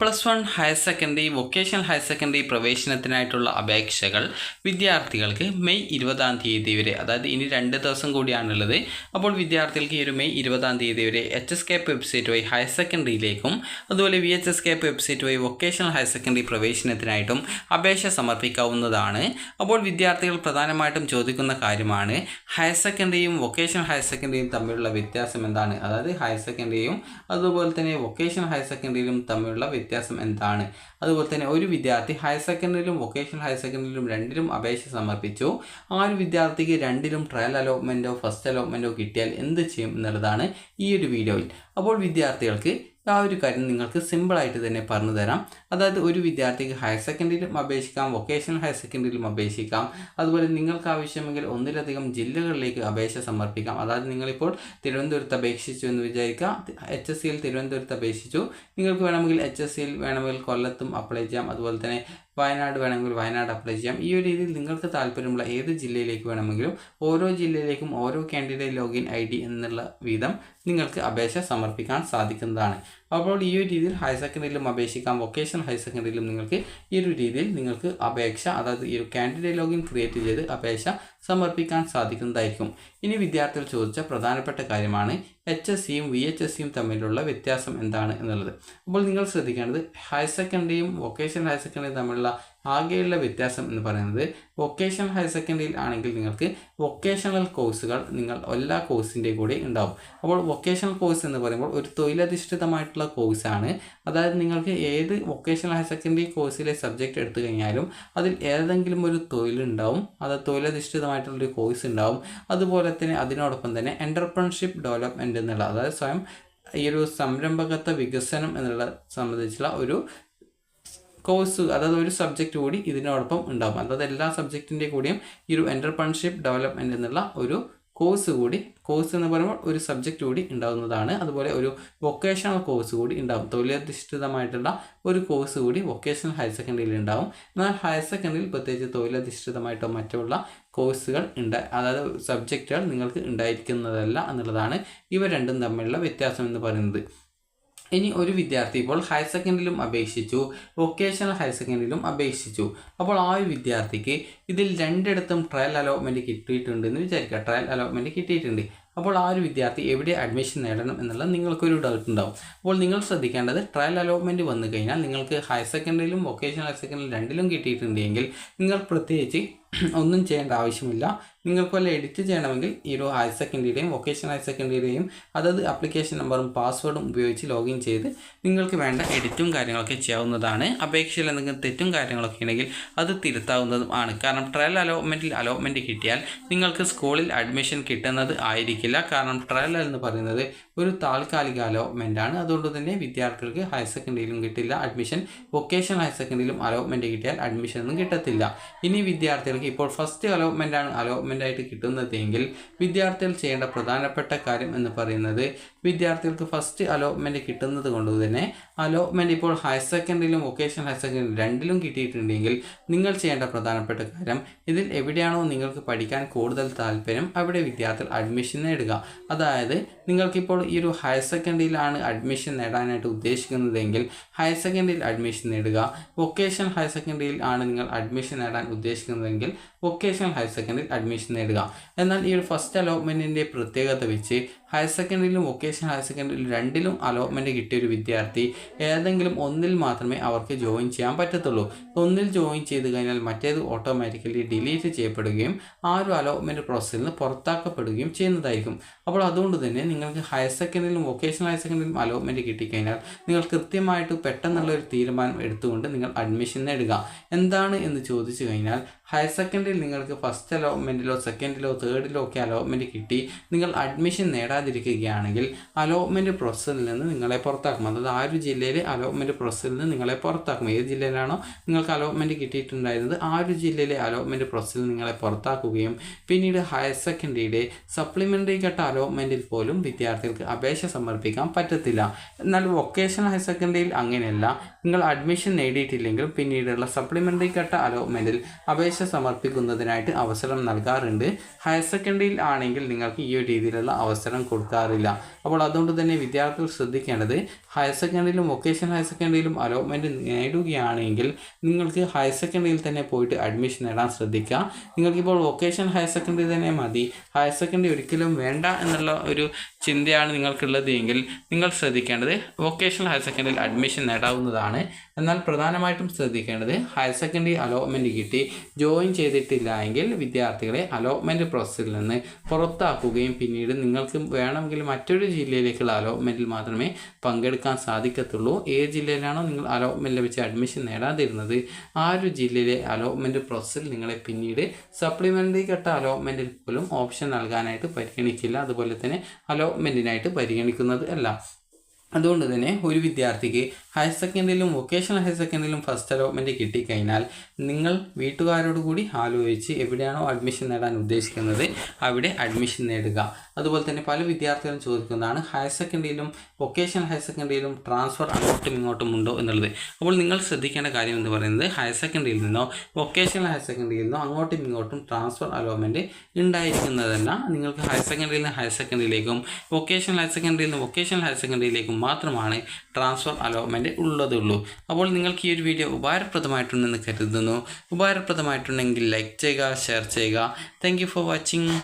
plus one higher secondary vocational higher secondary പ്രവേശനത്തിനായിട്ടുള്ള അപേക്ഷകൾ വിദ്യാർത്ഥികൾക്ക് May ഇരുപതാം തീയതി വരെ അതായത് ഇനി രണ്ട് ദിവസം കൂടിയാണുള്ളത്. അപ്പോൾ വിദ്യാർത്ഥികൾക്ക് ഈ ഒരു മെയ് ഇരുപതാം തീയതി വരെ എച്ച് എസ് കെപ്പ് വെബ്സൈറ്റ് വഴി ഹയർ സെക്കൻഡറിയിലേക്കും അതുപോലെ V H S CAP website വഴി വൊക്കേഷണൽ ഹയർ സെക്കൻഡറി പ്രവേശനത്തിനായിട്ടും അപേക്ഷ സമർപ്പിക്കാവുന്നതാണ്. അപ്പോൾ വിദ്യാർത്ഥികൾ പ്രധാനമായിട്ടും ചോദിക്കുന്ന കാര്യമാണ് ഹയർ സെക്കൻഡറിയും വൊക്കേഷണൽ ഹയർ സെക്കൻഡറിയും തമ്മിലുള്ള വ്യത്യാസം എന്താണ്? അതായത് ഹയർ സെക്കൻഡറിയും അതുപോലെ തന്നെ വൊക്കേഷണൽ ഹയർ സെക്കൻഡറിയും തമ്മിലുള്ള വ്യത്യാസം എന്താണ്? അതുപോലെ തന്നെ ഒരു വിദ്യാർത്ഥി ഹയർ സെക്കൻഡറിയിലും വൊക്കേഷണൽ ഹയർ സെക്കൻഡറിയിലും രണ്ടിലും അപേക്ഷ സമർപ്പിച്ചു. ആ ഒരു വിദ്യാർത്ഥിക്ക് രണ്ടിലും ട്രയൽ അലോട്ട്മെന്റോ ഫസ്റ്റ് അലോട്ട്മെന്റോ കിട്ടിയാൽ എന്ത് ചെയ്യും എന്നുള്ളതാണ് ഈ ഒരു വീഡിയോയിൽ അപ്പോൾ വിദ്യാർത്ഥികൾക്ക് ആ ഒരു കാര്യം നിങ്ങൾക്ക് സിമ്പിളായിട്ട് തന്നെ പറഞ്ഞു തരാം. അതായത് ഒരു വിദ്യാർത്ഥിക്ക് ഹയർ സെക്കൻഡറിയിലും അപേക്ഷിക്കാം വൊക്കേഷണൽ ഹയർ സെക്കൻഡറിയിലും അപേക്ഷിക്കാം. അതുപോലെ നിങ്ങൾക്ക് ആവശ്യമെങ്കിൽ ഒന്നിലധികം ജില്ലകളിലേക്ക് അപേക്ഷ സമർപ്പിക്കാം. അതായത് നിങ്ങളിപ്പോൾ തിരുവനന്തപുരത്ത് അപേക്ഷിച്ചു എന്ന് വിചാരിക്കുക. എച്ച് എസ് സിയിൽ തിരുവനന്തപുരത്ത് അപേക്ഷിച്ചു. നിങ്ങൾക്ക് വേണമെങ്കിൽ എച്ച് എസ് സിയിൽ വേണമെങ്കിൽ കൊല്ലത്തും അപ്ലൈ ചെയ്യാം. അതുപോലെ തന്നെ വയനാട് വേണമെങ്കിൽ വയനാട് അപ്ലൈ ചെയ്യാം. ഈ ഒരു രീതിയിൽ നിങ്ങൾക്ക് താല്പര്യമുള്ള ഏത് ജില്ലയിലേക്ക് വേണമെങ്കിലും ഓരോ ജില്ലയിലേക്കും ഓരോ കാൻഡിഡേറ്റ് ലോഗിൻ ഐ ഡി എന്നുള്ള വിധം നിങ്ങൾക്ക് അപേക്ഷ സമർപ്പിക്കാൻ സാധിക്കുന്നതാണ്. അപ്പോൾ ഈ ഒരു രീതിയിൽ ഹയർ സെക്കൻഡറിയിലും അപേക്ഷിക്കാം. വൊക്കേഷണൽ ഹയർ സെക്കൻഡറിയിലും നിങ്ങൾക്ക് ഈ ഒരു രീതിയിൽ നിങ്ങൾക്ക് അപേക്ഷ അതായത് ഈ ഒരു കാൻഡിഡേറ്റ് ലോഗിൻ ക്രിയേറ്റ് ചെയ്ത് അപേക്ഷ സമർപ്പിക്കാൻ സാധിക്കുന്നതായിരിക്കും. ഇനി വിദ്യാർത്ഥികൾ ചോദിച്ച പ്രധാനപ്പെട്ട കാര്യമാണ് എച്ച് എസ് സിയും വി എച്ച് എസ് സിയും തമ്മിലുള്ള വ്യത്യാസം എന്താണ് എന്നുള്ളത്. അപ്പോൾ നിങ്ങൾ ശ്രദ്ധിക്കേണ്ടത് ഹയർ സെക്കൻഡറിയും വൊക്കേഷണൽ ഹയർ സെക്കൻഡറിയും തമ്മിലുള്ള ആകെയുള്ള വ്യത്യാസം എന്ന് പറയുന്നത് വൊക്കേഷണൽ ഹയർ സെക്കൻഡറിയിൽ ആണെങ്കിൽ നിങ്ങൾക്ക് വൊക്കേഷണൽ കോഴ്സുകൾ നിങ്ങൾ എല്ലാ കോഴ്സിന്റെ കൂടെ ഉണ്ടാവും. അപ്പോൾ വൊക്കേഷണൽ കോഴ്സ് എന്ന് പറയുമ്പോൾ ഒരു തൊഴിലധിഷ്ഠിതമായിട്ടുള്ള കോഴ്സാണ് അതായത് നിങ്ങൾക്ക് ഏത് വൊക്കേഷണൽ ഹയർ സെക്കൻഡറി കോഴ്സിലെ സബ്ജക്റ്റ് എടുത്തു കഴിഞ്ഞാലും അതിൽ ഏതെങ്കിലും ഒരു തൊഴിലുണ്ടാവും അത് തൊഴിലധിഷ്ഠിതമായിട്ടുള്ളൊരു കോഴ്സ് ഉണ്ടാവും. അതുപോലെ തന്നെ അതിനോടൊപ്പം തന്നെ എന്റർപ്രണർഷിപ്പ് ഡെവലപ്മെന്റ് എന്നുള്ള അതായത് സ്വയം ഈ ഒരു സംരംഭകത്വ വികസനം എന്നുള്ള സംബന്ധിച്ചുള്ള ഒരു കോഴ്സ് അതായത് ഒരു സബ്ജക്റ്റ് കൂടി ഇതിനോടൊപ്പം ഉണ്ടാകും അതായത് എല്ലാ സബ്ജക്റ്റിന്റെ കൂടിയും ഈ ഒരു എന്റർപ്രണർഷിപ്പ് ഡെവലപ്മെന്റ് എന്നുള്ള ഒരു കോഴ്സ് കൂടി കോഴ്സ് എന്ന് പറയുമ്പോൾ ഒരു സബ്ജക്റ്റ് കൂടി ഉണ്ടാകുന്നതാണ് അതുപോലെ ഒരു വൊക്കേഷണൽ കോഴ്സ് കൂടി ഉണ്ടാകും തൊഴിലധിഷ്ഠിതമായിട്ടുള്ള ഒരു കോഴ്സ് കൂടി വൊക്കേഷണൽ ഹയർ സെക്കൻഡറിയിൽ ഉണ്ടാവും. എന്നാൽ ഹയർ സെക്കൻഡറിയിൽ പ്രത്യേകിച്ച് തൊഴിലധിഷ്ഠിതമായിട്ടോ മറ്റുള്ള കോഴ്സുകൾ ഉണ്ട്. അതായത് സബ്ജക്റ്റുകൾ നിങ്ങൾക്ക് ഉണ്ടായിരിക്കുന്നതല്ല എന്നുള്ളതാണ് ഇവ രണ്ടും തമ്മിലുള്ള വ്യത്യാസം എന്ന് പറയുന്നത്. ഇനി ഒരു വിദ്യാർത്ഥി ഇപ്പോൾ ഹയർ സെക്കൻഡറിയിലും അപേക്ഷിച്ചു വൊക്കേഷണൽ ഹയർ സെക്കൻഡറിയിലും അപേക്ഷിച്ചു. അപ്പോൾ ആ ഒരു വിദ്യാർത്ഥിക്ക് ഇതിൽ രണ്ടിടത്തും ട്രയൽ അലോട്ട്മെന്റ് കിട്ടിയിട്ടുണ്ട് എന്ന് വിചാരിക്കുക. ട്രയൽ അലോട്ട്മെന്റ് കിട്ടിയിട്ടുണ്ട്. അപ്പോൾ ആ ഒരു വിദ്യാർത്ഥി എവിടെ അഡ്മിഷൻ നേടണം എന്നുള്ളത് നിങ്ങൾക്കൊരു ഡൗട്ട് ഉണ്ടാവും. അപ്പോൾ നിങ്ങൾ ശ്രദ്ധിക്കേണ്ടത് ട്രയൽ അലോട്ട്മെന്റ് വന്നു കഴിഞ്ഞാൽ നിങ്ങൾക്ക് ഹയർ സെക്കൻഡറിയിലും വൊക്കേഷണൽ ഹയർ സെക്കൻഡറിയിലും രണ്ടിലും കിട്ടിയിട്ടുണ്ടെങ്കിൽ നിങ്ങൾ പ്രത്യേകിച്ച് ഒന്നും ചെയ്യേണ്ട ആവശ്യമില്ല. നിങ്ങൾക്ക് വല്ല എഡിറ്റ് ചെയ്യണമെങ്കിൽ ഈ ഒരു ഹയർ സെക്കൻഡറിയുടെയും വൊക്കേഷണൽ ഹയർ സെക്കൻഡറിയുടെയും അതത് ആപ്ലിക്കേഷൻ നമ്പറും പാസ്വേഡും ഉപയോഗിച്ച് ലോഗിൻ ചെയ്ത് നിങ്ങൾക്ക് വേണ്ട എഡിറ്റും കാര്യങ്ങളൊക്കെ ചെയ്യാവുന്നതാണ്. അപേക്ഷയിൽ എന്തെങ്കിലും തെറ്റും കാര്യങ്ങളൊക്കെ ഉണ്ടെങ്കിൽ അത് തിരുത്താവുന്നതും ആണ്. കാരണം ട്രയൽ അലോട്ട്മെന്റിൽ അലോട്ട്മെന്റ് കിട്ടിയാൽ നിങ്ങൾക്ക് സ്കൂളിൽ അഡ്മിഷൻ കിട്ടുന്നത് ആയിരിക്കില്ല. കാരണം ട്രയൽ എന്ന് പറയുന്നത് ഒരു താൽക്കാലിക അലോട്ട്മെന്റ് ആണ്. അതുകൊണ്ട് തന്നെ വിദ്യാർത്ഥികൾക്ക് ഹയർ സെക്കൻഡറിയിലും കിട്ടില്ല. അഡ്മിഷൻ വൊക്കേഷണൽ ഹയർ സെക്കൻഡറിയിലും അലോട്ട്മെന്റ് കിട്ടിയാൽ അഡ്മിഷൻ ഒന്നും കിട്ടത്തില്ല. ഇനി വിദ്യാർത്ഥികൾക്ക് ഇപ്പോൾ ഫസ്റ്റ് അലോട്ട്മെന്റ് ആണ്. അലോട്ട്മെന്റ് ആയിട്ട് കിട്ടുന്നതെങ്കിൽ വിദ്യാർത്ഥികൾ ചെയ്യേണ്ട പ്രധാനപ്പെട്ട കാര്യം എന്ന് പറയുന്നത് വിദ്യാർത്ഥികൾക്ക് ഫസ്റ്റ് അലോട്ട്മെന്റ് കിട്ടുന്നത് കൊണ്ട് തന്നെ അലോട്ട്മെന്റ് ഇപ്പോൾ ഹയർ സെക്കൻഡറിയിലും വൊക്കേഷണൽ ഹയർ സെക്കൻഡറി രണ്ടിലും കിട്ടിയിട്ടുണ്ടെങ്കിൽ നിങ്ങൾ ചെയ്യേണ്ട പ്രധാനപ്പെട്ട കാര്യം ഇതിൽ എവിടെയാണോ നിങ്ങൾക്ക് പഠിക്കാൻ കൂടുതൽ താല്പര്യം അവിടെ വിദ്യാർത്ഥികൾ അഡ്മിഷൻ നേടുക. അതായത് നിങ്ങൾക്കിപ്പോൾ ഈ ഒരു ഹയർ സെക്കൻഡറിയിലാണ് അഡ്മിഷൻ നേടാനായിട്ട് ഉദ്ദേശിക്കുന്നതെങ്കിൽ ഹയർ സെക്കൻഡറിയിൽ അഡ്മിഷൻ നേടുക. വൊക്കേഷണൽ ഹയർ സെക്കൻഡറിയിൽ ആണ് നിങ്ങൾ അഡ്മിഷൻ നേടാൻ ഉദ്ദേശിക്കുന്നതെങ്കിൽ വൊക്കേഷണൽ ഹയർ സെക്കൻഡറിയിൽ അഡ്മിഷൻ നേടുക. എന്നാൽ ഈ ഒരു ഫസ്റ്റ് അലോട്ട്മെന്റിന്റെ പ്രത്യേകത വെച്ച് ഹയർ സെക്കൻഡറിയിലും വൊക്കേഷണൽ ഹയർ സെക്കൻഡറിയിലും രണ്ടിലും അലോട്ട്മെന്റ് കിട്ടിയ ഒരു വിദ്യാർത്ഥി ഏതെങ്കിലും ഒന്നിൽ മാത്രമേ അവർക്ക് ജോയിൻ ചെയ്യാൻ പറ്റത്തുള്ളൂ. ഒന്നിൽ ജോയിൻ ചെയ്ത് കഴിഞ്ഞാൽ മറ്റേത് ഓട്ടോമാറ്റിക്കലി ഡിലീറ്റ് ചെയ്യപ്പെടുകയും ആ ഒരു അലോട്ട്മെന്റ് പ്രോസസ്സിൽ നിന്ന് പുറത്താക്കപ്പെടുകയും ചെയ്യുന്നതായിരിക്കും. അപ്പോൾ അതുകൊണ്ട് തന്നെ നിങ്ങൾക്ക് ഹയർ സെക്കൻഡറിയിലും വൊക്കേഷണൽ ഹയർ സെക്കൻഡറിയിലും അലോട്ട്മെന്റ് കിട്ടിക്കഴിഞ്ഞാൽ നിങ്ങൾ കൃത്യമായിട്ട് പെട്ടെന്നുള്ള ഒരു തീരുമാനം എടുത്തുകൊണ്ട് നിങ്ങൾ അഡ്മിഷൻ നേടുക എന്താണ് എന്ന് ചോദിച്ചു കഴിഞ്ഞാൽ ഹയർ സെക്കൻഡറിയിൽ നിങ്ങൾക്ക് ഫസ്റ്റ് അലോട്ട്മെന്റിലോ സെക്കൻഡിലോ തേർഡിലോ ഒക്കെ അലോട്ട്മെന്റ് കിട്ടി നിങ്ങൾ അഡ്മിഷൻ നേടാതിരിക്കുകയാണെങ്കിൽ അലോട്ട്മെന്റ് പ്രോസസ്സിൽ നിന്ന് നിങ്ങളെ പുറത്താക്കും. അതായത് ആ ഒരു ജില്ലയിലെ അലോട്ട്മെന്റ് പ്രോസസ്സിൽ നിന്ന് നിങ്ങളെ പുറത്താക്കും. ഏത് ജില്ലയിലാണോ നിങ്ങൾക്ക് അലോട്ട്മെന്റ് കിട്ടിയിട്ടുണ്ടായിരുന്നത് ആ ഒരു ജില്ലയിലെ അലോട്ട്മെന്റ് പ്രോസസ്സിൽ നിങ്ങളെ പുറത്താക്കുകയും പിന്നീട് ഹയർ സെക്കൻഡറിയുടെ സപ്ലിമെന്ററി ഘട്ട അലോട്ട്മെന്റിൽ പോലും വിദ്യാർത്ഥികൾക്ക് അപേക്ഷ സമർപ്പിക്കാൻ പറ്റത്തില്ല. എന്നാൽ വൊക്കേഷണൽ ഹയർ സെക്കൻഡറിയിൽ അങ്ങനെയല്ല. നിങ്ങൾ അഡ്മിഷൻ നേടിയിട്ടില്ലെങ്കിലും പിന്നീടുള്ള സപ്ലിമെന്ററി ഘട്ട അലോട്ട്മെന്റിൽ അപേക്ഷ സമർപ്പിക്കുന്നതിനായിട്ട് അവസരം നൽകാറുണ്ട്. ഹയർ സെക്കൻഡറിയിൽ ആണെങ്കിൽ നിങ്ങൾക്ക് ഈ ഒരു രീതിയിലുള്ള അവസരം കൊടുക്കാറില്ല. അപ്പോൾ അതുകൊണ്ട് തന്നെ വിദ്യാർത്ഥികൾ ശ്രദ്ധിക്കേണ്ടത് ഹയർ സെക്കൻഡറിയിലും വൊക്കേഷണൽ ഹയർ സെക്കൻഡറിയിലും അലോട്ട്മെന്റ് നേടുകയാണെങ്കിൽ നിങ്ങൾക്ക് ഹയർ സെക്കൻഡറിയിൽ തന്നെ പോയിട്ട് അഡ്മിഷൻ നേടാൻ ശ്രദ്ധിക്കുക നിങ്ങൾക്കിപ്പോൾ വൊക്കേഷൻ ഹയർ സെക്കൻഡറി തന്നെ മതി. ഹയർ സെക്കൻഡറി ഒരിക്കലും വേണ്ട എന്നുള്ള ഒരു ചിന്തയാണ് നിങ്ങൾക്കുള്ളത് എങ്കിൽ നിങ്ങൾ ശ്രദ്ധിക്കേണ്ടത് വൊക്കേഷണൽ ഹയർ സെക്കൻഡറിയിൽ അഡ്മിഷൻ നേടാവുന്നതാണ്. എന്നാൽ പ്രധാനമായിട്ടും ശ്രദ്ധിക്കേണ്ടത് ഹയർ സെക്കൻഡറി അലോട്ട്മെന്റ് കിട്ടി ജോയിൻ ചെയ്തിട്ടില്ല എങ്കിൽ വിദ്യാർത്ഥികളെ അലോട്ട്മെന്റ് പ്രോസസ്സിൽ നിന്ന് പുറത്താക്കുകയും പിന്നീട് നിങ്ങൾക്ക് വേണമെങ്കിൽ മറ്റൊരു ജില്ലയിലേക്കുള്ള അലോട്ട്മെന്റിൽ മാത്രമേ പങ്കെടുക്കാൻ സാധിക്കത്തുള്ളൂ. ഏത് ജില്ലയിലാണോ നിങ്ങൾ അലോട്ട്മെന്റ് ലഭിച്ച് അഡ്മിഷൻ നേടാതിരുന്നത് ആ ഒരു ജില്ലയിലെ അലോട്ട്മെന്റ് പ്രോസസ്സിൽ നിങ്ങളെ പിന്നീട് സപ്ലിമെന്ററി ഘട്ട അലോട്ട്മെന്റിൽ പോലും ഓപ്ഷൻ നൽകാനായിട്ട് പരിഗണിക്കില്ല. അതുപോലെ തന്നെ അലോട്ട്മെന്റിനായിട്ട് പരിഗണിക്കുന്നത് അല്ല. അതുകൊണ്ട് തന്നെ ഒരു വിദ്യാർത്ഥിക്ക് ഹയർ സെക്കൻഡറിയിലും വൊക്കേഷണൽ ഹയർ സെക്കൻഡറിയിലും ഫസ്റ്റ് അലോട്ട്മെന്റ് കിട്ടിക്കഴിഞ്ഞാൽ നിങ്ങൾ വീട്ടുകാരോട് കൂടി ആലോചിച്ച് എവിടെയാണോ അഡ്മിഷൻ നേടാൻ ഉദ്ദേശിക്കുന്നത് അവിടെ അഡ്മിഷൻ നേടുക. അതുപോലെ തന്നെ പല വിദ്യാർത്ഥികളും ചോദിക്കുന്നതാണ് ഹയർ സെക്കൻഡറിയിലും വൊക്കേഷണൽ ഹയർ സെക്കൻഡറിയിലും ട്രാൻസ്ഫർ അങ്ങോട്ടും ഇങ്ങോട്ടും ഉണ്ടോ എന്നുള്ളത്. അപ്പോൾ നിങ്ങൾ ശ്രദ്ധിക്കേണ്ട കാര്യം എന്ന് പറയുന്നത് ഹയർ സെക്കൻഡറിയിൽ നിന്നോ വൊക്കേഷണൽ ഹയർ സെക്കൻഡറിയിൽ നിന്നോ അങ്ങോട്ടും ഇങ്ങോട്ടും ട്രാൻസ്ഫർ അലോട്ട്മെന്റ് ഉണ്ടായിരിക്കുന്നതല്ല നിങ്ങൾക്ക് ഹയർ സെക്കൻഡറിയിൽ നിന്ന് ഹയർ സെക്കൻഡറിയിലേക്കും വൊക്കേഷണൽ ഹയർ സെക്കൻഡറിയിൽ നിന്ന് വൊക്കേഷണൽ ഹയർ സെക്കൻഡറിയിലേക്കും മാത്രമാണ് ട്രാൻസ്ഫർ അലോട്ട്മെന്റ് ഉള്ളതുള്ളൂ അപ്പോൾ നിങ്ങൾക്ക് ഈ ഒരു വീഡിയോ ഉപകാരപ്രദമായിട്ടുണ്ടെന്ന് കരുതുന്നു. ഉപകാരപ്രദമായിട്ടുണ്ടെങ്കിൽ ലൈക്ക് ചെയ്യുക ഷെയർ ചെയ്യുക. Thank for watching